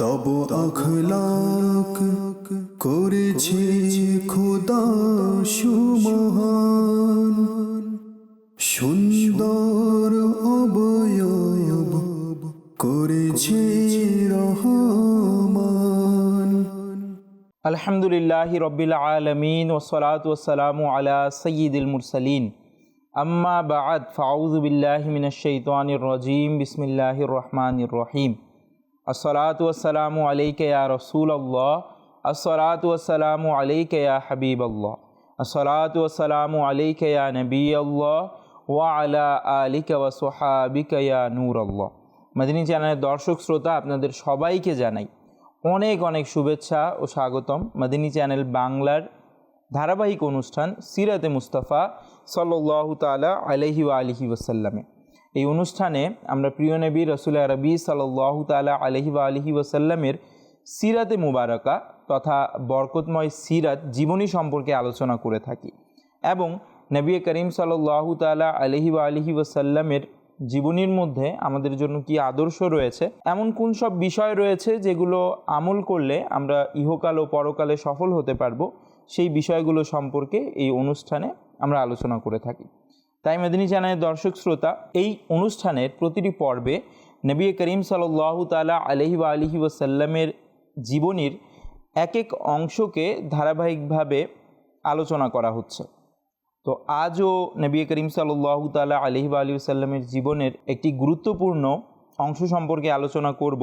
তব আখলাক করেছে খোদা সুমহান। সুন্দর অবয়ব করেছে রহমান। আলহামদুলিল্লাহ রবিল আলমিন ওসলাত ওসালাম আলা সঈদুল মুরসলিন। আম্মা বাদ ফাউজুবিল্লাহ মিনশৈতানির রজিম। বিসমিল্লাহির রহমানির রহিম। আসসালাত ওয়াসালাম আলাইকে ইয়া রসুল আল্লাহ আসসালাত ওয়াসালাম আলাইকে ইয়া হাবিব আল্লাহ আসসালাত ওয়াসালাম আলাইকে নবী আল্লাহ ওয়া আলা আলিকা ওয়া সোহাবিকা ইয়া নূর আল্লাহ মাদিনী চ্যানেলের দর্শক শ্রোতা, আপনাদের সবাইকে জানাই অনেক অনেক শুভেচ্ছা ও স্বাগতম। মাদিনী চ্যানেল বাংলার ধারাবাহিক অনুষ্ঠান সিরাতে মুস্তাফা সাল্লাহ তালা আলহি আলহি ওসাল্লামে এই অনুষ্ঠানে আমরা প্রিয় নবী রসুল আরবি সাল্লাহ তালা আলহি ওয়া আলহি ওসাল্লামের সিরাতে মুবারকা তথা বরকতময় সিরাত জীবনী সম্পর্কে আলোচনা করে থাকি এবং নবী করিম সাল্লাহ তালা আলহি ওয়া আলহি ওসাল্লামের জীবনীর মধ্যে আমাদের জন্য কি আদর্শ রয়েছে? এমন কোন সব বিষয় রয়েছে যেগুলো আমল করলে আমরা ইহকাল ও পরকালে সফল হতে পারব? সেই বিষয়গুলো সম্পর্কে এই অনুষ্ঠানে আমরা আলোচনা করে থাকি। তাই মেদিনী চ্যানেলের দর্শক শ্রোতা, এই অনুষ্ঠানের প্রতিটি পর্বে নবী করিম সাল্লাহ তালা আলহি বা আলহি ওসাল্লামের জীবনীর এক এক অংশকে ধারাবাহিকভাবে আলোচনা করা হচ্ছে। তো আজও নবী করিম সাল্লাহ তালা আলহি আলী সাল্লামের জীবনের একটি গুরুত্বপূর্ণ অংশ সম্পর্কে আলোচনা করব।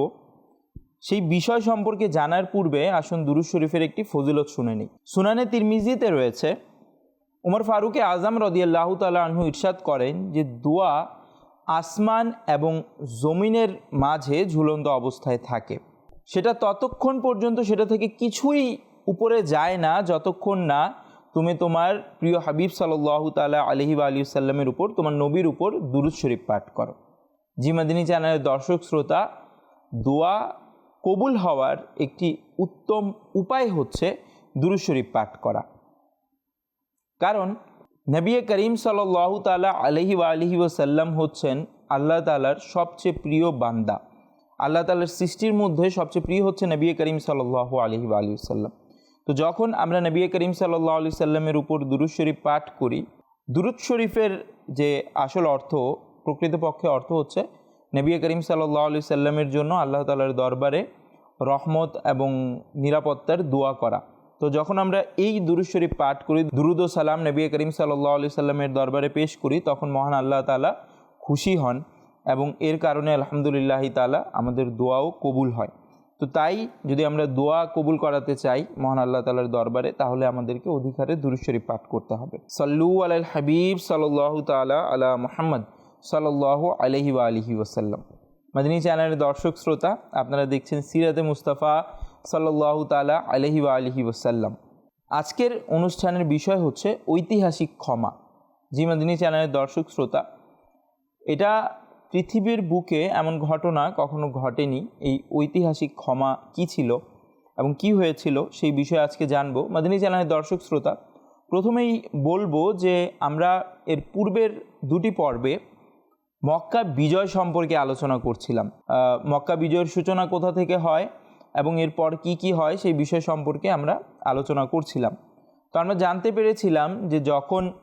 সেই বিষয় সম্পর্কে জানার পূর্বে আসুন দুরুজ শরীফের একটি ফজিলত শুনে নিই। সুনানে তিরমিজিতে রয়েছে উমর ফারুকে আজম রদিয়াল্লাহ তালা আনহু ইরশাদ করেন যে দোয়া আসমান এবং জমিনের মাঝে ঝুলন্ত অবস্থায় থাকে। সেটা ততক্ষণ পর্যন্ত সেটা থেকে কিছুই উপরে যায় না, যতক্ষণ না তুমি তোমার প্রিয় হাবিব সাল্লাহ তালা আলহি আলী সাল্লামের উপর, তোমার নবীর উপর দুরুদ শরীফ পাঠ করো। জিমাদিনী চ্যানেলের দর্শক শ্রোতা, দোয়া কবুল হওয়ার একটি উত্তম উপায় হচ্ছে দুরুদ শরীফ পাঠ করা। কারণ নবী করিম সাল্লাহ তালা আলহি আলহি ওসাল্লাম হচ্ছেন আল্লাহ তালার সবচেয়ে প্রিয় বান্দা। আল্লাহ তালার সৃষ্টির মধ্যে সবচেয়ে প্রিয় হচ্ছে নবী করিম সাল্লাহ আলহি আলী সাল্লাম তো যখন আমরা নবী করিম সাল্লাহ আলি সাল্লামের উপর দুরুদ শরীফ পাঠ করি, দুরুদ শরীফের যে আসল অর্থ, প্রকৃতপক্ষে অর্থ হচ্ছে নবী করিম সাল্লাহ আলি সাল্লামের জন্য আল্লাহ তালার দরবারে রহমত এবং নিরাপত্তার দোয়া করা। তো যখন আমরা এই দুরুদ শরীফ পাঠ করি, দুরুদ সালাম নবী করিম সাল্লাহ আলি সাল্লামের দরবারে পেশ করি, তখন মহান আল্লাহ তালা খুশি হন এবং এর কারণে আলহামদুলিল্লাহ তালা আমাদের দোয়াও কবুল হয়। তো তাই যদি আমরা দোয়া কবুল করাতে চাই মহান আল্লাহ তালার দরবারে, তাহলে আমাদেরকে অধিকারে দুরুশরী পাঠ করতে হবে। সল্লু আল হাবিব সাল্লাহ তালা আলা মোহাম্মদ সাল্লাহ আলহি আলহি ওসাল্লাম মাদিনী চ্যানেলের দর্শক শ্রোতা, আপনারা দেখছেন সিরাতে মুস্তাফা সাল্লাহ তালা আলহি ওয়া আলহি ওসাল্লাম আজকের অনুষ্ঠানের বিষয় হচ্ছে ঐতিহাসিক ক্ষমা। জি মাদিনী চ্যানেলের দর্শক শ্রোতা, এটা পৃথিবীর বুকে এমন ঘটনা কখনো ঘটেনি, এই ঐতিহাসিক ক্ষমা কি ছিল এবং কি হয়েছিল সেই বিষয়ে আজকে জানব। মাদিনী চ্যানেলের দর্শক শ্রোতা, প্রথমেই বলব যে আমরা এর পূর্বের দুটি পর্বে মক্কা বিজয় সম্পর্কে আলোচনা করছিলাম। মক্কা বিজয়ের সূচনা কোথা থেকে হয়? এবং এরপর কি কি হয় সেই বিষয় সম্পর্কে আমরা আলোচনা করছিলাম। তো আমরা জানতে পেরেছিলাম যে যখন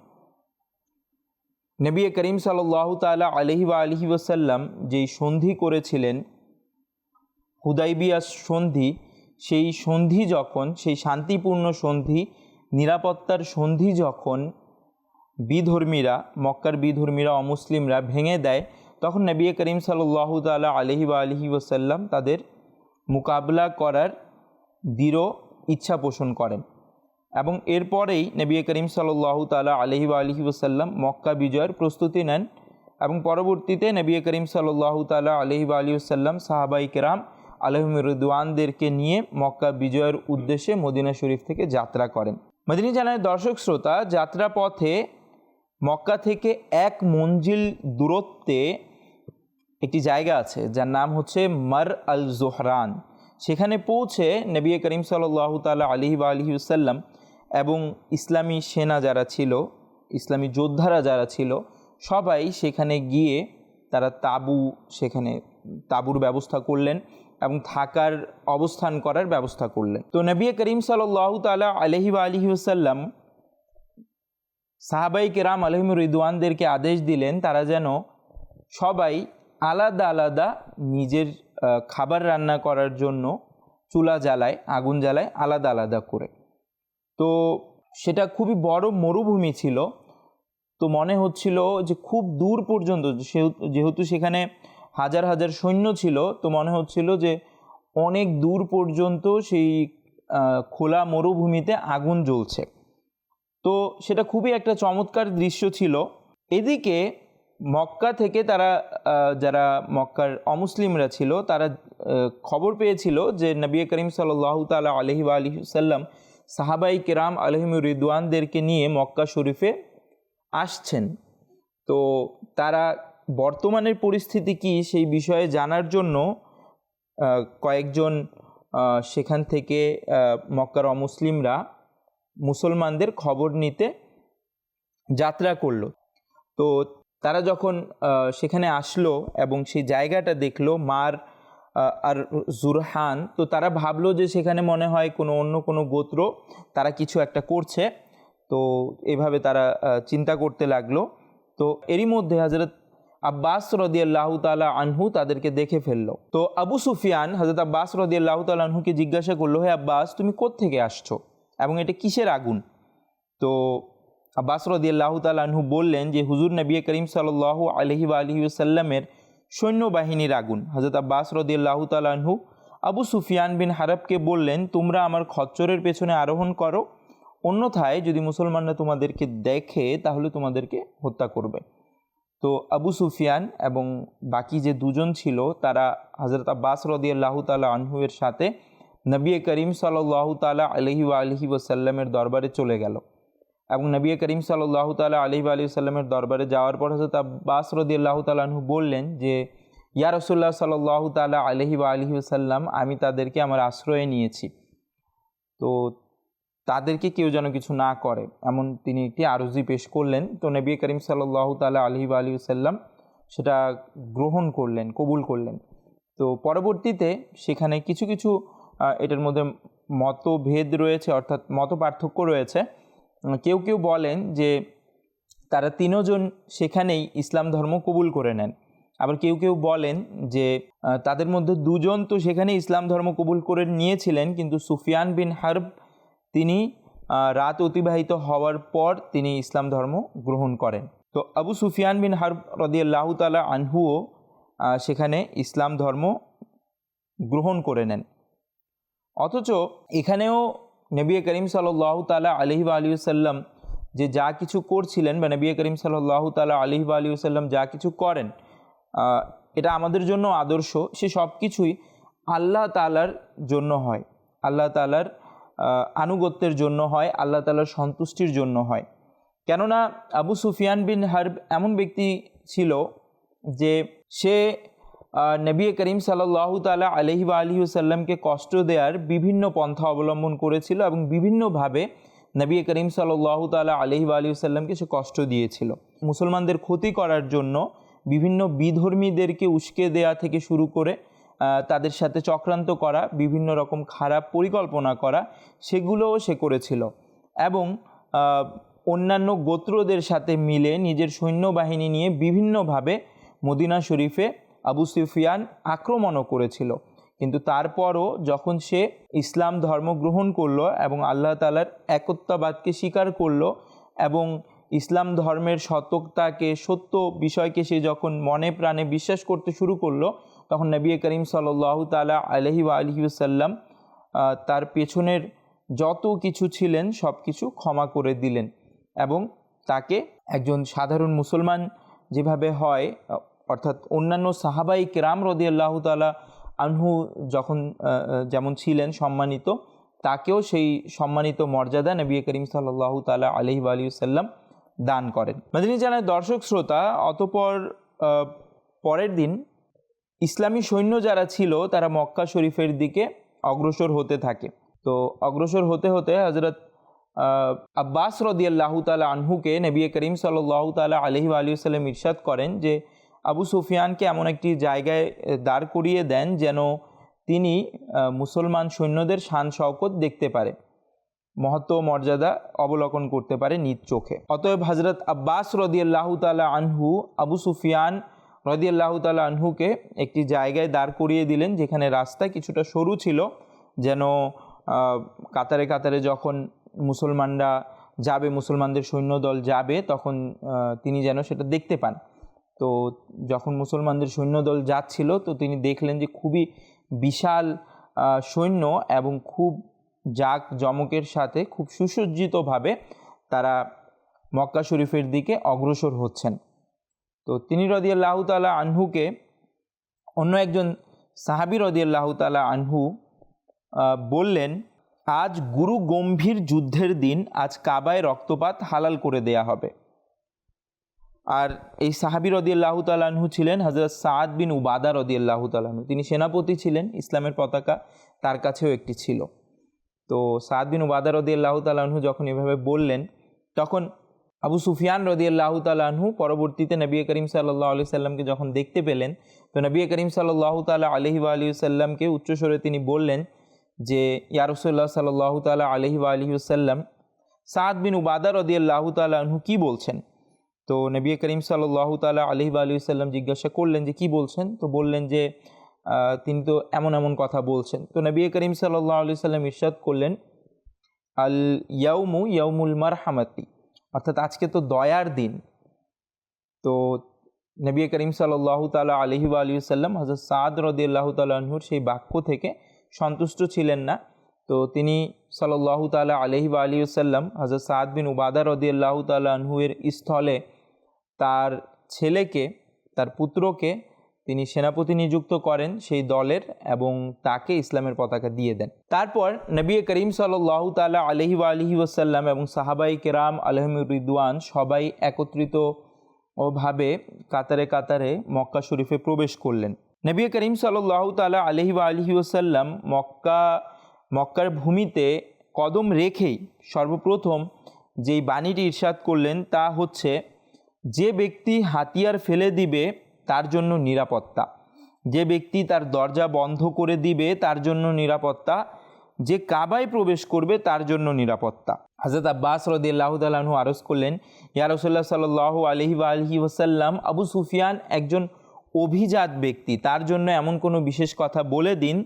নবী করিম সাল্লাহ তালা আলহি বা আলহি ওসাল্লাম যেই সন্ধি করেছিলেন হুদাইবিয়া সন্ধি, সেই সন্ধি যখন, সেই শান্তিপূর্ণ সন্ধি, নিরাপত্তার সন্ধি যখন বিধর্মীরা, মক্কার বিধর্মীরা, অমুসলিমরা ভেঙে দেয়, তখন নবী করিম সাল্লাহ তালা আলহি বা আলহি ওসাল্লাম তাদের মোকাবলা করার দৃঢ় ইচ্ছা পোষণ করেন এবং এরপরেই নবী করিম সাল্লাহ তালা আলহি আলহি ওসাল্লাম মক্কা বিজয়ের প্রস্তুতি নেন এবং পরবর্তীতে নবী করিম সাল্লাহ তালা আলহি আলী ওসাল্লাম সাহাবাই কেরাম আলহমরুদ্ওয়ানদেরকে নিয়ে মক্কা বিজয়ের উদ্দেশ্যে মদিনা শরীফ থেকে যাত্রা করেন। মদিনী জানায়, দর্শক শ্রোতা যাত্রা পথে মক্কা থেকে এক মঞ্জিল দূরত্বে একটি জায়গা আছে, যার নাম হচ্ছে মার আল জোহরান। সেখানে পৌঁছে নবী করিম সাল্লাহ তালা আলহি আলহি ওসাল্লাম এবং ইসলামী সেনা যারা ছিল, ইসলামী যোদ্ধারা যারা ছিল, সবাই সেখানে গিয়ে তারা তাবু সেখানে, তাবুর ব্যবস্থা করলেন এবং থাকার অবস্থান করার ব্যবস্থা করলেন। তো নবী করিম সাল্লাহ তালা আলহি আলহি ওসাল্লাম সাহাবাই কেরাম আলহিম রিদওয়ানদেরকে আদেশ দিলেন, তারা যেন সবাই আলাদা আলাদা নিজের খাবার রান্না করার জন্য চুলা জ্বালায়, আগুন জ্বালায় আলাদা আলাদা করে। তো সেটা খুবই বড় মরুভূমি ছিল। তো মনে হচ্ছিল যে খুব দূর পর্যন্ত, যেহেতু সেখানে হাজার হাজার সৈন্য ছিল, তো মনে হচ্ছিল যে অনেক দূর পর্যন্ত সেই খোলা মরুভূমিতে আগুন জ্বলছে। তো সেটা খুবই একটা চমৎকার দৃশ্য ছিল। এদিকে মক্কা থেকে তারা যারা মক্কার অমুসলিমরা ছিল, তারা খবর পেয়েছিল যে নবী করিম সাল্লাহ তালা আলহি আলহি সাল্লাম সাহাবাই কেরাম আলহিম রিদওয়ানদেরকে নিয়ে মক্কা শরীফে আসছেন। তো তারা বর্তমানের পরিস্থিতি কি সেই বিষয়ে জানার জন্য কয়েকজন সেখান থেকে মক্কার অমুসলিমরা মুসলমানদের খবর নিতে যাত্রা করল। তো তারা যখন সেখানে আসলো এবং সেই জায়গাটা দেখল মার আর জুরহান, তো তারা ভাবলো যে সেখানে মনে হয় কোনো অন্য কোনো গোত্র, তারা কিছু একটা করছে। তো এভাবে তারা চিন্তা করতে লাগল। তো এরই মধ্যে হজরত আব্বাস রদিয়াল্লাহ তালা আনহু তাদেরকে দেখে ফেলল। তো আবু সুফিয়ান হজরত আব্বাস রদিয়াল্লাহ তালা আনহুকে জিজ্ঞাসা করল, হে আব্বাস, তুমি কোত্থেকে আসছো? এবং এটা কিসের আগুন? তো আব্বাস রদিয়াল্লাহ তালাহু বললেন যে, হুজুর নবী করিম সাল্লাহ আলহি আলহি সাল্লামের সৈন্যবাহিনীর আগুন। হজরত আব্বাস রদিয়াল্লাহ তালাহু আবু সুফিয়ান বিন হারাবকে বললেন, তোমরা আমার খচ্চরের পেছনে আরোহণ করো, অন্যথায় যদি মুসলমানরা তোমাদেরকে দেখে, তাহলে তোমাদেরকে হত্যা করবে। তো আবু সুফিয়ান এবং বাকি যে দুজন ছিল, তারা হজরত আব্বাস রদিয়াল্লাহ তালা আনহুয়ের সাথে নবী করিম সাল্লাহ তালা আলহি আলহি ওসাল্লামের দরবারে চলে গেল। এবং নবী করিম সাল্লাহ তালা আলহি আলি সাল্লামের দরবারে যাওয়ার পর হজরত আব্বাস রদিয়াল্লাহ তালাহু বললেন যে, ইয়া রসুল্লাহ সাল্লাহ তালা আলহি বা আলহি সাল্লাম আমি তাদেরকে আমার আশ্রয়ে নিয়েছি। তো তাদেরকে কেউ যেন কিছু না করে। এমন তিনি একটি আরজি পেশ করলেন। তো নবী করিম সাল্লাহ তালা আলহি বা আলহি সাল্লাম সেটা গ্রহণ করলেন, কবুল করলেন। তো পরবর্তীতে সেখানে কিছু কিছু এটার মধ্যে মতভেদ রয়েছে, অর্থাৎ মত পার্থক্য রয়েছে। কেউ কেউ বলেন যে তারা তিনজন সেখানেই ইসলাম ধর্ম কবুল করে নেন। আবার কেউ কেউ বলেন যে তাদের মধ্যে দুজন তো সেখানে ইসলাম ধর্ম কবুল করে নিয়েছিলেন, কিন্তু সুফিয়ান বিন হার্ব তিনি রাত অতিবাহিত হওয়ার পর তিনি ইসলাম ধর্ম গ্রহণ করেন। তো আবু সুফিয়ান বিন হার্ব রদিয়াল্লাহ তালা আনহুও সেখানে ইসলাম ধর্ম গ্রহণ করে নেন। অথচ এখানেও নবী করিম সাল্লাহ তালা আলহি আলিউসাল্লাম যে যা কিছু করছিলেন বা নবী করিম সাল্লাহ তালা আলহি আলিউসাল্লাম যা কিছু করেন এটা আমাদের জন্য আদর্শ, সে সব কিছুই আল্লাহ তালার জন্য হয়। আল্লাহ তালার আনুগত্যের জন্য হয়, আল্লাহ তালার সন্তুষ্টির জন্য হয়। কেননা আবু সুফিয়ান বিন হার্ব এমন ব্যক্তি ছিল যে সে নবী করিম সাল্লাহ তালা আলহি আলহি সাল্লামকে কষ্ট দেওয়ার বিভিন্ন পন্থা অবলম্বন করেছিল এবং বিভিন্নভাবে নবী করিম সাল্লাহ তালা আলহি আলহি সাল্লামকে সে কষ্ট দিয়েছিল। মুসলমানদের ক্ষতি করার জন্য বিভিন্ন বিধর্মীদেরকে উস্কে দেয়া থেকে শুরু করে তাদের সাথে চক্রান্ত করা, বিভিন্ন রকম খারাপ পরিকল্পনা করা, সেগুলোও সে করেছিল। এবং অন্যান্য গোত্রদের সাথে মিলে নিজের সৈন্যবাহিনী নিয়ে বিভিন্নভাবে মদিনা শরীফে আবু সুফিয়ান আক্রমণও করেছিল। কিন্তু তারপরও যখন সে ইসলাম ধর্ম গ্রহণ করল এবং আল্লাহ তালার একত্ববাদকে স্বীকার করল এবং ইসলাম ধর্মের সতকতাকে সত্য বিষয়কে সে যখন মনে প্রাণে বিশ্বাস করতে শুরু করল, তখন নবী করিম সাল্লাহ তালা আলহি বা আলহি সাল্লাম তার পেছনের যত কিছু ছিলেন সব কিছু ক্ষমা করে দিলেন এবং তাকে একজন সাধারণ মুসলমান যেভাবে হয় অর্থাৎ অন্যান্য সাহাবাই কেরাম রদি আল্লাহ তালা আনহু যখন যেমন ছিলেন সম্মানিত, তাকেও সেই সম্মানিত মর্যাদা নবী করিম সাল্লাহ তালা আলহি আলী সাল্লাম দান করেন। মাদিনী জানায়, দর্শক শ্রোতা, অতপর পরের দিন ইসলামী সৈন্য যারা ছিল, তারা মক্কা শরীফের দিকে অগ্রসর হতে থাকে। তো অগ্রসর হতে হতে হজরত আব্বাস রদিয়াল্লাহ তালা আনহুকে নবী করিম সাল্লাহ তালা আলহি আলী সাল্লাম ইরশাদ করেন যে আবু সুফিয়ানকে এমন একটি জায়গায় দাঁড় করিয়ে দেন যেন তিনি মুসলমান সৈন্যদের শান শওকত দেখতে পারে। মহত্ব মর্যাদা অবলোকন করতে পারে নিজ চোখে। অতএব হজরত আব্বাস রদিয়াল্লাহ তালা আনহু, আবু সুফিয়ান রদিয়াল্লাহ তালা আনহুকে একটি জায়গায় দাঁড় করিয়ে দিলেন যেখানে রাস্তা কিছুটা সরু ছিল, যেন কাতারে কাতারে যখন মুসলমানরা যাবে, মুসলমানদের সৈন্যদল যাবে, তখন তিনি যেন সেটা দেখতে পান। তো যখন মুসলমানদের সৈন্যদল যাচ্ছিল, তো তিনি দেখলেন যে খুবই বিশাল সৈন্য এবং খুব জাক জমকের সাথে খুব সুসজ্জিতভাবে তারা মক্কা শরীফের দিকে অগ্রসর হচ্ছেন। তো তিনি রদিয়াল্লাহ তালা আনহুকে অন্য একজন সাহাবি রদিয়াল্লাহ তালা আনহু বললেন, আজ গুরু গম্ভীর যুদ্ধের দিন, আজ কাবায় রক্তপাত হালাল করে দেয়া হবে। আর এই সাহাবি রদিয়াল্লাহ তালাহু ছিলেন হজরত সাদ বিন উবাদা রদিয়াল্লাহ তালাহু তিনি সেনাপতি ছিলেন, ইসলামের পতাকা তার কাছেও একটি ছিল। তো সাদ বিন উবাদা রদিয়াল্লাহ তালাহু যখন এভাবে বললেন, তখন আবু সুফিয়ান রদিয়াল্লাহ তালাহু পরবর্তীতে নবী করিম সাল্লাহ আলি সাল্লামকে যখন দেখতে পেলেন, তো নবী করিম সাল্লাহ তালা আলহি আলী সাল্লামকে উচ্চস্বরে তিনি বললেন যে ইয়ারসুল্লাহ সাল্লাহ তালা আলহি আলী সাল্লাম সাদ বিন উবাদা রদিয়াল্লাহ তালাহু কী বলছেন? তো নবী করিম সাল্লাহ তালা আলহি আলী সাল্লাম জিজ্ঞাসা করলেন যে, কি বলছেন? তো বললেন যে তিনি তো এমন এমন কথা বলছেন। তো নবী করিম সাল্লাহ আলি সাল্লাম ইরশাদ করলেন, আল ইয়াউমু ইয়াউমুল মারহামাতি অর্থাৎ আজকে তো দয়ার দিন। তো নবী করিম সাল্লাহ তালা আলহি আলী সাল্লাম হজরত সাদ রদিয়াল্লাহ তালাহুর সেই বাক্য থেকে সন্তুষ্ট ছিলেন না। তো তিনি সাল্লাহ তালা আলহি আলী সাল্লাম হজরত সাদ বিন উবাদা রদিয়াল্লাহ তালাহুয়ের স্থলে তার ছেলেকে, তার পুত্রকে তিনি সেনাপতি নিযুক্ত করেন সেই দলের এবং তাকে ইসলামের পতাকা দিয়ে দেন। তারপর নবী করিম সাল্লাহ তালা আলহি আলহি ওসাল্লাম এবং সাহাবাই কেরাম আলহমুর রিদওয়ান সবাই একত্রিত ও ভাবে কাতারে কাতারে মক্কা শরীফে প্রবেশ করলেন। নবী করিম সাল্লাহ তালা আলহি আলহি ওসাল্লাম মক্কা, মক্কার ভূমিতে কদম রেখেই সর্বপ্রথম যেই বাণীটি ইরশাদ করলেন তা হচ্ছে যে ব্যক্তি হাতিয়ার ফেলে দিবে, তার জন্য নিরাপত্তা। যে ব্যক্তি তার দরজা বন্ধ করে দিবে, তার জন্য নিরাপত্তা। যে কাবায় প্রবেশ করবে, তার জন্য নিরাপত্তা। হাজরত আব্বাস রদিয়াল্লাহ তালু আরজ করলেন, ইয়া রসল্লাহ সাল আলহি আলহি ওসাল্লাম আবু সুফিয়ান একজন অভিজাত ব্যক্তি, তার জন্য এমন কোনো বিশেষ কথা বলে দিন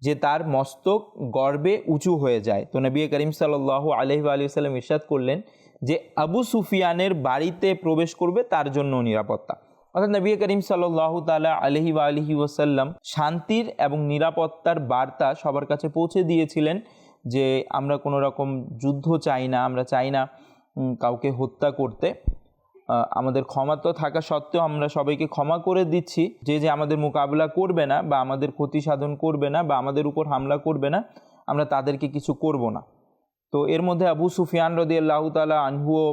যে তার মস্তক গর্বে উঁচু হয়ে যায়। তো নবী করিম সাল্লাহ আলহি আলী সাল্লাম ইরশাদ করলেন যে আবু সুফিয়ানের বাড়িতে প্রবেশ করবে, তার জন্য নিরাপত্তা। অর্থাৎ নবী করিম সাল্লাহ তালা আলহি বা আলহি ওসাল্লাম শান্তির এবং নিরাপত্তার বার্তা সবার কাছে পৌঁছে দিয়েছিলেন যে, আমরা কোনো রকম যুদ্ধ চাই না, আমরা চাই না কাউকে হত্যা করতে। আমাদের ক্ষমা তো থাকা সত্ত্বেও আমরা সবাইকে ক্ষমা করে দিচ্ছি। যে যে আমাদের মোকাবিলা করবে না বা আমাদের ক্ষতি সাধন করবে না বা আমাদের উপর হামলা করবে না, আমরা তাদেরকে কিছু করব না। তো এর মধ্যে আবু সুফিয়ান রদি আল্লাহ তালা আনহুও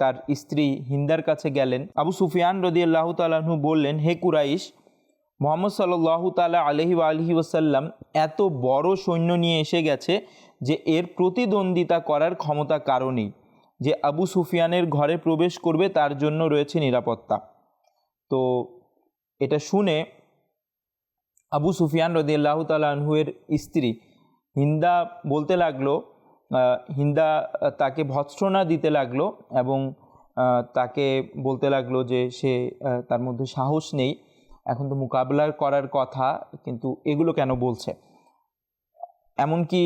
তার স্ত্রী হিন্দার কাছে গেলেন। আবু সুফিয়ান রদি আল্লাহ তালাহু বললেন, হে কুরাইশ, মোহাম্মদ সাল্লাহ তালা আলহি আলহি ওসাল্লাম এত বড় সৈন্য নিয়ে এসে গেছে যে এর প্রতিদ্বন্দ্বিতা করার ক্ষমতা কারণেই যে আবু সুফিয়ানের ঘরে প্রবেশ করবে, তার জন্য রয়েছে নিরাপত্তা। তো এটা শুনে আবু সুফিয়ান রদিয়াল্লাহ তালাহুয়ের স্ত্রী হিন্দা বলতে লাগল হিন্দা তাকে ভৎসনা দিতে লাগল এবং তাকে বলতে লাগল যে সে তার মধ্যে সাহস নেই। এখন তো মোকাবেলা করার কথা, কিন্তু এগুলো কেন বলছে? এমনকি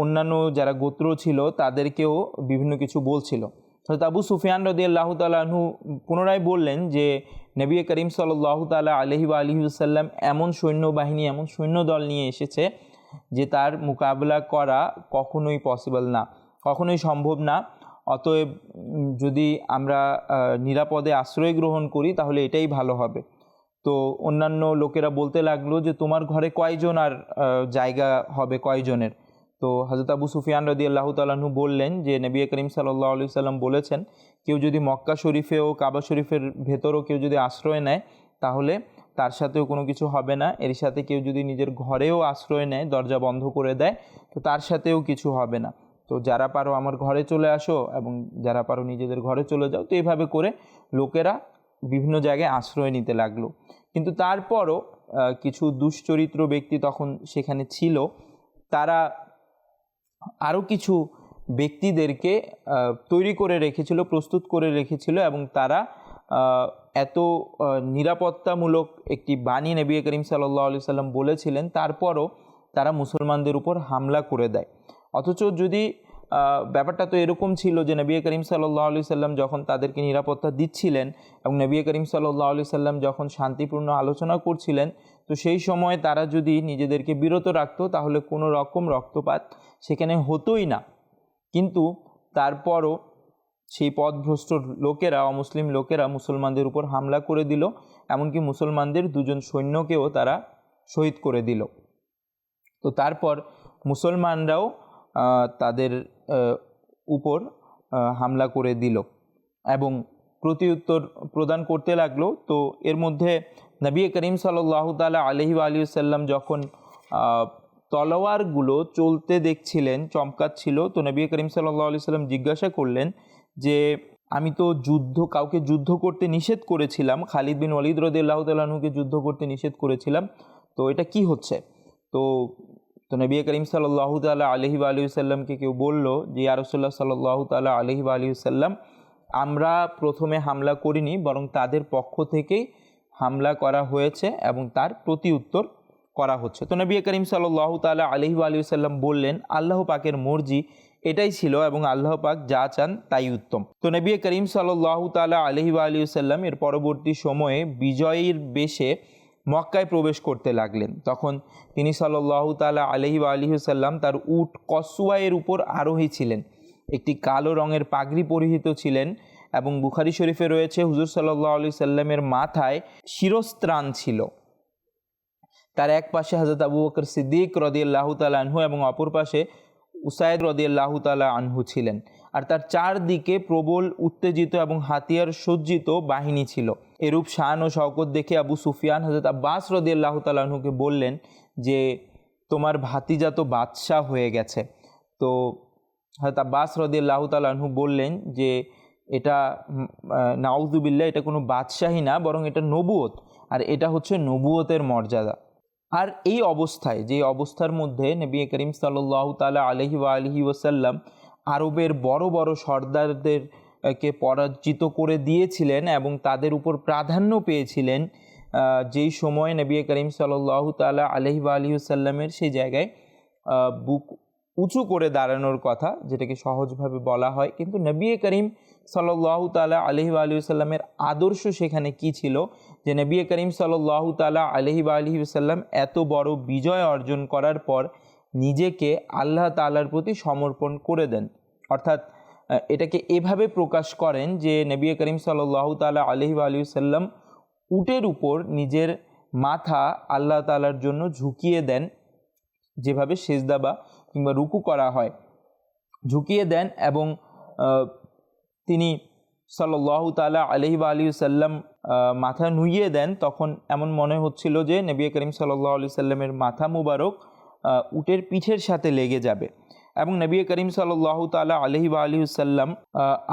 অন্যান্য যারা গোত্র ছিল, তাদেরকেও বিভিন্ন কিছু বলছিল। হয়তো আবু সুফিয়ান রদি আল্লাহ তালাহু পুনরায় বললেন যে, নবী করিম সাল্লাহ তালা আলহি আলহিউসাল্লাম এমন সৈন্যবাহিনী, এমন সৈন্যদল নিয়ে এসেছে যে তার মোকাবেলা করা কখনোই পসিবল না, কখনোই সম্ভব না। অতএব যদি আমরা নিরাপদে আশ্রয় গ্রহণ করি, তাহলে এটাই ভালো হবে। তো অন্যান্য লোকেরা বলতে লাগল যে, তোমার ঘরে কয়জন আর জায়গা হবে কয়জনের? তো হজরত আবু সুফিয়ান রদি আল্লাহ তালাহু বললেন যে, নবী করিম সাল্লাহ আলি সাল্লাম বলেছেন, কেউ যদি মক্কা শরীফে ও কাবা শরীফের ভেতরও কেউ যদি আশ্রয় নেয়, তাহলে তার সাথেও কোনো কিছু হবে না। এর সাথে কেউ যদি নিজের ঘরেও আশ্রয় নেয়, দরজা বন্ধ করে দেয়, তো তার সাথেও কিছু হবে না। তো যারা পারো আমার ঘরে চলে আসো এবং যারা পারো নিজেদের ঘরে চলে যাও, তো এইভাবে করে লোকেরা বিভিন্ন জায়গায় আশ্রয় নিতে লাগল। কিন্তু তারপরও কিছু দুশ্চরিত্র ব্যক্তি তখন সেখানে ছিল। তারা আরও কিছু ব্যক্তিদেরকে তৈরি করে রেখেছিল, প্রস্তুত করে রেখেছিল এবং তারা এত নিরাপত্তামূলক একটি বাণী নবী করিম সাল্লাহ আলি সাল্লাম বলেছিলেন, তারপরও তারা মুসলমানদের উপর হামলা করে দেয়। অথচ যদি ব্যাপারটা তো এরকম ছিল যে নবী করিম সাল্লাহ আলি সাল্লাম যখন তাদেরকে নিরাপত্তা দিচ্ছিলেন এবং নবী করিম সাল্লাহ আলি সাল্লাম যখন শান্তিপূর্ণ আলোচনা করছিলেন, তো সেই সময় তারা যদি নিজেদেরকে বিরত রাখতো, তাহলে কোনো রকম রক্তপাত সেখানে হতোই না। কিন্তু তারপরও সেই পথভ্রষ্ট লোকেরা, অমুসলিম লোকেরা মুসলমানদের উপর হামলা করে দিল, এমনকি মুসলমানদের দুজন সৈন্যকেও তারা শহীদ করে দিল। তো তারপর মুসলমানরাও তাদের উপর হামলা করে দিল এবং প্রতিউত্তর প্রদান করতে লাগল। তো এর মধ্যে নবী করিম সাল্লাহ তালা আলহি সাল্লাম যখন তলোয়ারগুলো চলতে দেখছিলেন, চমকাচ্ছিল, তো নবী করিম সাল্লাহ আলি সাল্লাম জিজ্ঞাসা করলেন যে আমি তো যুদ্ধ, কাউকে যুদ্ধ করতে নিষেধ করেছিলাম, খালিদ বিন ওয়ালিদ রদিল্লাহ তালুকে যুদ্ধ করতে নিষেধ করেছিলাম। তো এটা কি হচ্ছে? তো তো নবী করিম সাল্লাহ তাল্লাহ আলহি আলী সাল্লামকে কেউ বলল যে আরসুল্লাহ সাল্লাহ তাল্লাহ আলহি আলী সাল্লাম আমরা প্রথমে হামলা করিনি, বরং তাদের পক্ষ থেকেই হামলা করা হয়েছে এবং তার প্রতি উত্তর করা হচ্ছে। তো নবী করিম সাল্লাহ তাল্লাহ আলহি আলী সাল্লাম বললেন, আল্লাহ পাকের মর্জি এটাই ছিল এবং আল্লাহ পাক যা চান তাই উত্তম। তো নবী করিম সাল্লাহ তাল্লাহ আলহি আলী সাল্লাম এর পরবর্তী সময়ে বিজয়ীর বেশে মক্কায় প্রবেশ করতে লাগলেন। তখন তিনি সাল্লাহ তালা আলহি আলহিসাল্লাম তার উট কসুয়ায়ের উপর আরোহী ছিলেন। একটি কালো রঙের পাগড়ি পরিহিত ছিলেন এবং বুখারি শরীফে রয়েছে, হুজুর সাল্লাহ আলি সাল্লামের মাথায় শিরস্ত্রাণ ছিল। তার এক পাশে হাজরত আবু বকর সিদ্দিক রদিয়াল্লাহ তালা আনহু এবং অপর পাশে উসায়দ রদিয়াল্লাহ তালা আনহু ছিলেন। আর তার চারদিকে প্রবল, উত্তেজিত এবং হাতিয়ার সজ্জিত বাহিনী ছিল। এরূপ শান ও শওকত দেখে আবু সুফিয়ান হজরত আব্বাস রদিয়াল্লাহ তালাহুকে বললেন যে, তোমার ভাতিজা তো বাদশাহ হয়ে গেছে। তো হজরত আব্বাস রদিয়াল্লাহ তালাহু বললেন যে, এটা নাউজুবিল্লা এটা কোনো বাদশাহী না, বরং এটা নবুয়ত আর এটা হচ্ছে নবুয়তের মর্যাদা। আর এই অবস্থায়, যে অবস্থার মধ্যে নবী করিম সাল্লাহ তালা আলহি ওয়া আলহি ওসাল্লাম আরবের বড় বড় সর্দারদের কে পরাজিত করে দিয়েছিলেন এবং তাদের উপর প্রাধান্য পেয়েছিলেন যেই সময় নবী করিম সাল্লাহ তালা আলহি আলহিসাল্লামের সেই জায়গায় বুক উঁচু করে দাঁড়ানোর কথা, যেটাকে সহজভাবে বলা হয়। কিন্তু নবী করিম সাল্লাহ তালা আলহি আলহিসাল্লামের আদর্শ সেখানে কি ছিল? যে নবী করিম সাল্লাহ তালা আলহি আলহিসাল্লাম এত বড় বিজয় অর্জন করার পর নিজেকে আল্লাহ তালার প্রতি সমর্পণ করে দেন। অর্থাৎ এটাকে এভাবে প্রকাশ করেন যে নবী করিম সাল্লাহ তালা আলহি সাল্লাম উটের উপর নিজের মাথা আল্লাহ তালার জন্য ঝুঁকিয়ে দেন, যেভাবে সেজদা বা কিংবা রুকু করা হয়। ঝুঁকিয়ে দেন এবং তিনি সাল্লাহ তালা আলহি আলী সাল্লাম মাথা নুইয়ে দেন, তখন এমন মনে হচ্ছিল যে নবী করিম সাল্লাহ আলি সাল্লামের মাথা মুবারক উটের পিঠের সাথে লেগে যাবে। এবং নবী করিম সাল্লাহ তালা আলহি আলহিসাল্লাম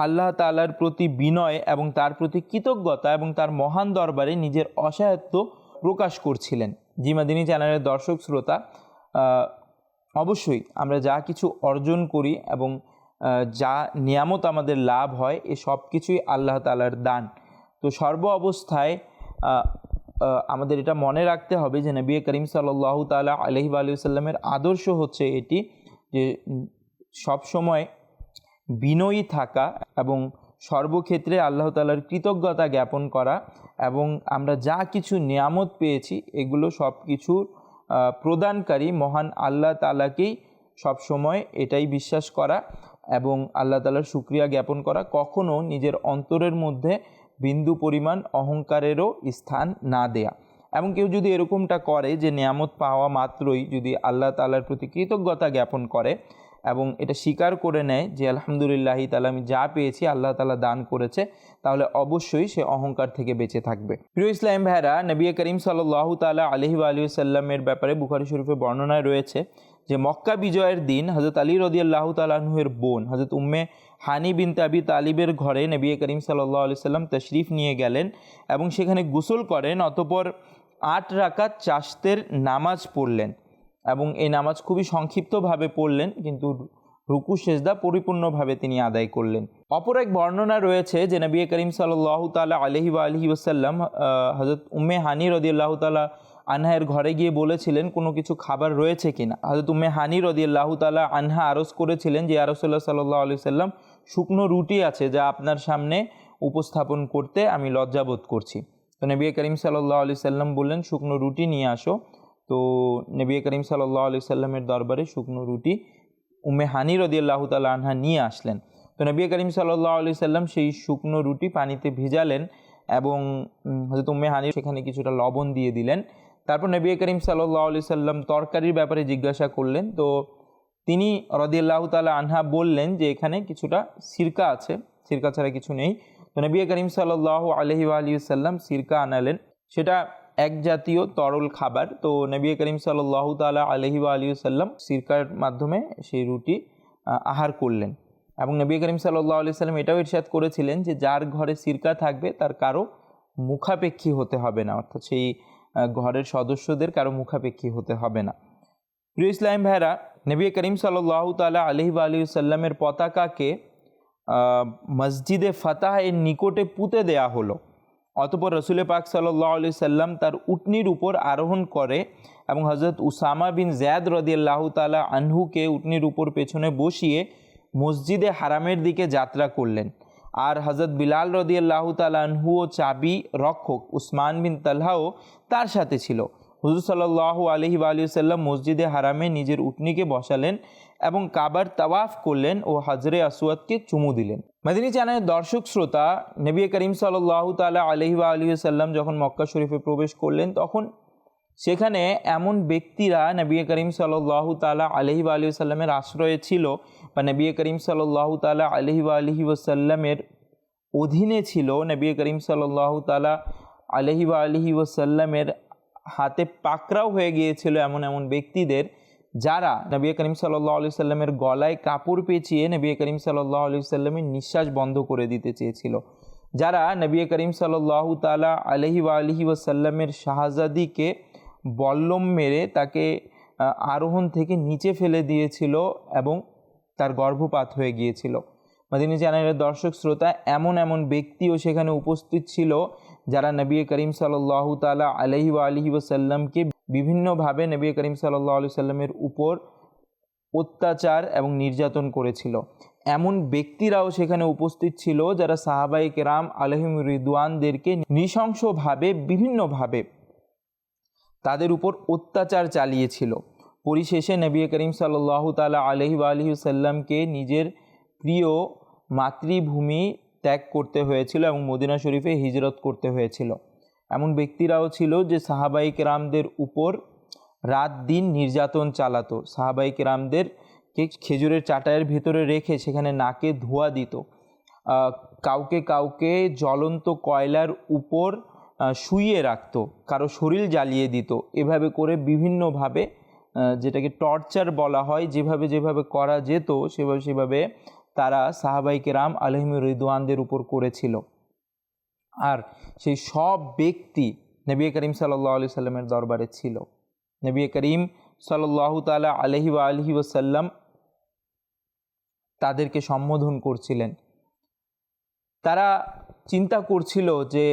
আল্লাহ তালার প্রতি বিনয় এবং তার প্রতি কৃতজ্ঞতা এবং তার মহান দরবারে নিজের অসহায়ত্ব প্রকাশ করছিলেন। জিমাদিনী চ্যানেলের দর্শক শ্রোতা অবশ্যই আমরা যা কিছু অর্জন করি এবং যা নিয়ামত আমাদের লাভ হয়, এ সব কিছুই আল্লাহ তালার দান। তো সর্ব অবস্থায় আমাদের এটা মনে রাখতে হবে যে নবী করিম সাল্লাহ তালা আলহি আলহিসাল্লামের আদর্শ হচ্ছে এটি যে সবসময় বিনয়ী থাকা এবং সর্বক্ষেত্রে আল্লাহ তালার কৃতজ্ঞতা জ্ঞাপন করা এবং আমরা যা কিছু নিয়ামত পেয়েছি, এগুলো সব কিছুর প্রদানকারী মহান আল্লাহ তালাকেই সবসময় এটাই বিশ্বাস করা। এবং আল্লাহ তালার শুক্রিয়া জ্ঞাপন করা কখনো নিজের অন্তরের মধ্যে বিন্দু পরিমাণ অহংকারেরও স্থান না দেয়া। এবং কেউ যদি এরকমটা করে যে নিয়ামত পাওয়া মাত্রই যদি আল্লাহ তালার প্রতি কৃতজ্ঞতা জ্ঞাপন করে এবং এটা স্বীকার করে নেয় যে আলহামদুলিল্লাহি তালা আমি যা পেয়েছি আল্লাহ তালা দান করেছে, তাহলে অবশ্যই সে অহংকার থেকে বেঁচে থাকবে। প্রিয় ইসলাম ভাইরা নবী করিম সাল্লাহ তালা আলহি আলী সাল্লামের ব্যাপারে বুখারি শরীফে বর্ণনায় রয়েছে যে মক্কা বিজয়ের দিন হজরত আলী রদিয়াল্লাহ তালাহুয়ের বোন হজরত উম্মে হানি বিন তাবি তালিবের ঘরে নবী করিম সাল্লাহ সাল্লাম তশরিফ নিয়ে গেলেন এবং সেখানে গোসল করেন, অতপর আট রাকাত চাষতের নামাজ পড়লেন এবং এই নামাজ খুবই সংক্ষিপ্তভাবে পড়লেন, কিন্তু রুকু, সেজদা পরিপূর্ণভাবে তিনি আদায় করলেন। অপর এক বর্ণনা রয়েছে যে নবী করিম সাল্লাহ তালা আলহি আলহি ওসাল্লাম হজরত উম্মে হানি রদি আল্লাহ তালা আনহায়ের ঘরে গিয়ে বলেছিলেন, কোনো কিছু খাবার রয়েছে কিনা হয়তো তুমি হানি রদি আল্লাহ তালা আনহা আরজ করেছিলেন যে আরসল্লাহ সাল্লাহ আলি সাল্লাম শুকনো রুটি আছে যা আপনার সামনে উপস্থাপন করতে আমি লজ্জাবোধ করছি। তো নবী করিম সাল্লাহ আলি সাল্লাম বললেন, শুকনো রুটি নিয়ে আসো। তো নবী করিম সাল্লাহ আলি সাল্লামের দরবারে শুকনো রুটি উম্মে হানি রদি আল্লাহ তালা আনহা নিয়ে আসলেন। তো নবী করিম সাল্লাহ আলি সাল্লাম সেই শুকনো রুটি পানিতে ভিজালেন এবং হয়তো উম্মে হানি সেখানে কিছুটা লবণ দিয়ে দিলেন। তারপর নবী করিম সাল্লাহ আলি সাল্লাম তরকারির ব্যাপারে জিজ্ঞাসা করলেন। তো তিনি রদিয়াল্লাহ তালা আনহা বললেন যে এখানে কিছুটা সিরকা আছে, সিরকা ছাড়া কিছু নেই। তো নবী করিম সাল্লাহ আলহি আলী সাল্লাম সিরকা আনালেন। সেটা এক জাতীয় তরল খাবার। তো নবী করিম সাল্লাহ তালা আলহি আলী সাল্লাম সিরকার মাধ্যমে সেই রুটি আহার করলেন। এবং নবী করিম সাল্লাহ আলি সাল্লাম এটাও ইরশাদ করেছিলেন যে যার ঘরে সিরকা থাকবে তার কারও মুখাপেক্ষী হতে হবে না। অর্থাৎ সেই ঘরের সদস্যদের কারও মুখাপেক্ষী হতে হবে না। প্রিয় ইসলাম ভাইরা নবী করিম সাল্লাহ তালা আলহি আলী সাল্লামের পতাকাকে মসজিদে ফাতাহ এর নিকটে পুঁতে দেয়া হলো। অতপর রসুল পাক সাল্লাহ আলি সাল্লাম তার উটনির উপর আরোহণ করে এবং হজরত উসামা বিন জয়াদ রদিয়াল্লাহ তালা আনহুকে উটনির উপর পেছনে বসিয়ে মসজিদে হারামের দিকে যাত্রা করলেন। আর হজরত বিলাল তালা আনহু ও চাবি রক্ষক উসমান বিন তালহাও তার সাথে ছিল। হুজুর সাল্লাহ আলহি আলী সাল্লাম মসজিদে হারামে নিজের উটনিকে বসালেন এবং কাবার তাওয়াফ করলেন ও হজরে আসুয়াদকে চুমু দিলেন। মাদিনী চ্যানেলের দর্শক শ্রোতা নবী করিম সাল্লাহ তালা আলহি আলী সাল্লাম যখন মক্কা শরীফে প্রবেশ করলেন তখন সেখানে এমন ব্যক্তিরা নবী করিম সাল্লাহ তালা আলহি আলী সাল্লামের আশ্রয়ে ছিল বা নবী করিম সাল্লাহ তালা আলহি আলহি ওসাল্লামের অধীনে ছিল, নবী করিম সাল্লাহ তালা আলহি আলহি ওসাল্লামের হাতে পাকড়াও হয়ে গিয়েছিল এমন এমন ব্যক্তিদের, যারা নবী করিম সাল্লাহ আলি সাল্লামের গলায় কাপড় পেঁচিয়ে নবী করিম সাল্লাহ আলি সাল্লামের নিঃশ্বাস বন্ধ করে দিতে চেয়েছিল। যারা নবী করিম সাল্লাহ তালা আলহি আলহি ওসাল্লামের শাহজাদিকে বল্লম মেরে তাকে আরোহণ থেকে নিচে ফেলে দিয়েছিল এবং তার গর্ভপাত হয়ে গিয়েছিল। মাদিনী চ্যানেলের দর্শক শ্রোতা, এমন এমন ব্যক্তিও সেখানে উপস্থিত ছিল যারা নবী করিম সাল্লাহ তালা আলহি আলহি ওসাল্লামকে বিভিন্নভাবে নবী করিম সাল্লাহ আলু সাল্লামের উপর অত্যাচার এবং নির্যাতন করেছিল। এমন ব্যক্তিরাও সেখানে উপস্থিত ছিল যারা সাহাবাই কেরাম আলহিম রিদওয়ানদেরকে নৃশংসভাবে, বিভিন্নভাবে তাদের উপর অত্যাচার চালিয়েছিল। পরিশেষে নবী করিম সাল্লাহ তালা আলহি সাল্লামকে নিজের প্রিয় মাতৃভূমি ত্যাগ করতে হয়েছিল এবং মদিনা শরীফে হিজরত করতে হয়েছিল। এমন ব্যক্তিরাও ছিল যে সাহাবাইক রামদের উপর রাত দিন নির্যাতন চালাতো। সাহাবাইক রামদেরকে খেজুরের চাটায়ের ভেতরে রেখে সেখানে নাকে ধোয়া দিত। কাউকে কাউকে জ্বলন্ত কয়লার উপর শুইয়ে রাখত, কারও শরীর জ্বালিয়ে দিত। এভাবে করে বিভিন্নভাবে যেটাকে টর্চার বলা হয়, যেভাবে যেভাবে করা যেত, সেভাবে সেভাবে তারা সাহাবাইকে রাম আলহিম রিদওয়ানদের উপর করেছিল। আর সেই সব ব্যক্তি নবী করিম সাল্লাহ আলি সাল্লামের দরবারে ছিল। নবী করিম সাল্লাহ তালা আলহি বা আলহি ওসাল্লাম তাদেরকে সম্বোধন করছিলেন। তারা চিন্তা করছিল যে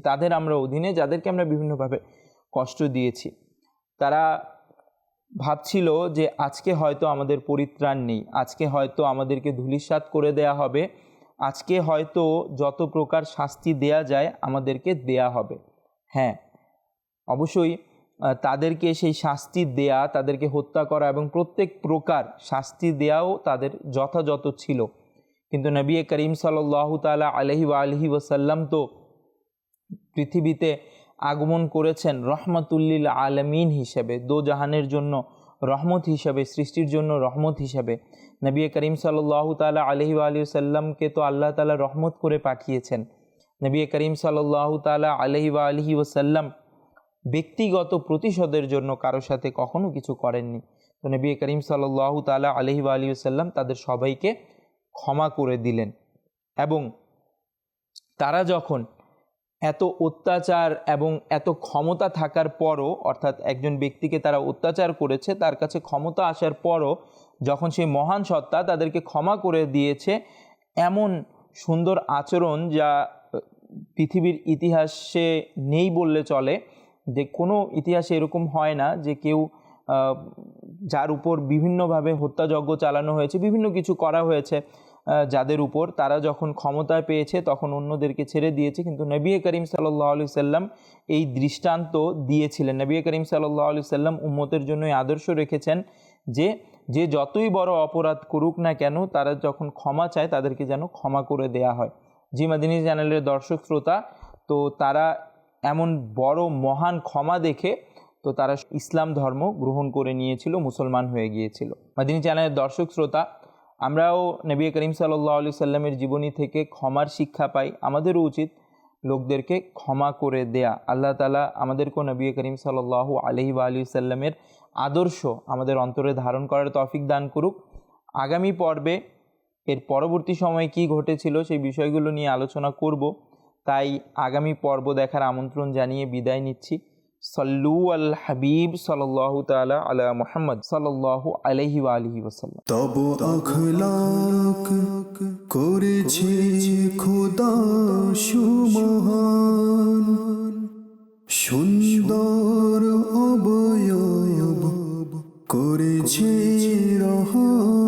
তাদের আমরা অধীনে যাদেরকে আমরা বিভিন্নভাবে কষ্ট দিয়েছি। তারা ভাবছিল যে আজকে হয়তো আমাদের পরিত্রাণ নেই, আজকে হয়তো আমাদেরকে ধুলিসাৎ করে দেয়া হবে, আজকে হয়তো যত প্রকার শাস্তি দেয়া যায় আমাদেরকে দেয়া হবে। হ্যাঁ অবশ্যই তাদেরকে সেই শাস্তি দেয়া, তাদেরকে হত্যা করা এবং প্রত্যেক প্রকার শাস্তি দেয়াও তাদের যথাযথ ছিল। কিন্তু নবী করিম সাল্লাহ তালা আলহি আলহি ওসাল্লাম তো পৃথিবীতে আগমন করেছেন রহমতুল্লিল আলমিন হিসেবে দো জাহানের জন্য রহমত হিসাবে, সৃষ্টির জন্য রহমত হিসাবে। নবী করিম সাল্লাহ তালা আলহি আলী সাল্লামকে তো আল্লাহ তালা রহমত করে পাঠিয়েছেন। নবী করিম সাল্লাহ তালা আলহি আলহি ওসাল্লাম ব্যক্তিগত প্রতিশোধের জন্য কারও সাথে কখনো কিছু করেননি। তো নবী করিম সাল্লাহ তালা আলহি আলী সাল্লাম তাদের সবাইকে ক্ষমা করে দিলেন এবং তারা যখন এত অত্যাচার এবং এত ক্ষমতা থাকার পরও, অর্থাৎ একজন ব্যক্তিকে তারা অত্যাচার করেছে, তার কাছে ক্ষমতা আসার পরও যখন সেই মহান সত্তা তাদেরকে ক্ষমা করে দিয়েছে, এমন সুন্দর আচরণ যা পৃথিবীর ইতিহাসে নেই বললে চলে, যে কোনো ইতিহাসে এরকম হয় না যে কেউ যার উপর বিভিন্নভাবে হত্যাযজ্ঞ চালানো হয়েছে, বিভিন্ন কিছু করা হয়েছে। যাদের উপর তারা যখন ক্ষমতায় পেয়েছে, তখন অন্যদেরকে ছেড়ে দিয়েছে। কিন্তু নবী করিম সাল্লাহ আলি সাল্লাম এই দৃষ্টান্ত দিয়েছিলেন। নবী করিম সাল্লাহ আলি সাল্লাম উম্মতের জন্য আদর্শ রেখেছেন যে যে যতই বড় অপরাধ করুক না কেন, তারা যখন ক্ষমা চায়, তাদেরকে যেন ক্ষমা করে দেয়া হয়। জি মাদিনী চ্যানেলের দর্শক শ্রোতা, তো তারা এমন বড় মহান ক্ষমা দেখে, তো তারা ইসলাম ধর্ম গ্রহণ করে নিয়েছিল, মুসলমান হয়ে গিয়েছিল। মাদিনী চ্যানেলের দর্শক শ্রোতা আমরাও নবী করিম সাল্লাহ আলি সাল্লামের জীবনী থেকে ক্ষমার শিক্ষা পাই। আমাদেরও উচিত লোকদেরকে ক্ষমা করে দেয়া। আল্লাহ তালা আমাদেরকেও নবী করিম সাল্লাহ আলহি বা আলি সাল্লামের আদর্শ আমাদের অন্তরে ধারণ করার তফিক দান করুক। আগামী পর্বে এর পরবর্তী সময়ে কি ঘটেছিল সেই বিষয়গুলো নিয়ে আলোচনা করব। তাই আগামী পর্ব দেখার আমন্ত্রণ জানিয়ে বিদায় নিচ্ছি। সল্লু আল হাবিব সাল্লাহ তালা আলা মোহাম্মদ সাল্লাহ আলহি আলহি ওসাল্লাম তব আখলাক করেছে খোদা সুমহান। সুন্দর অবয়ব করেছে রহমান।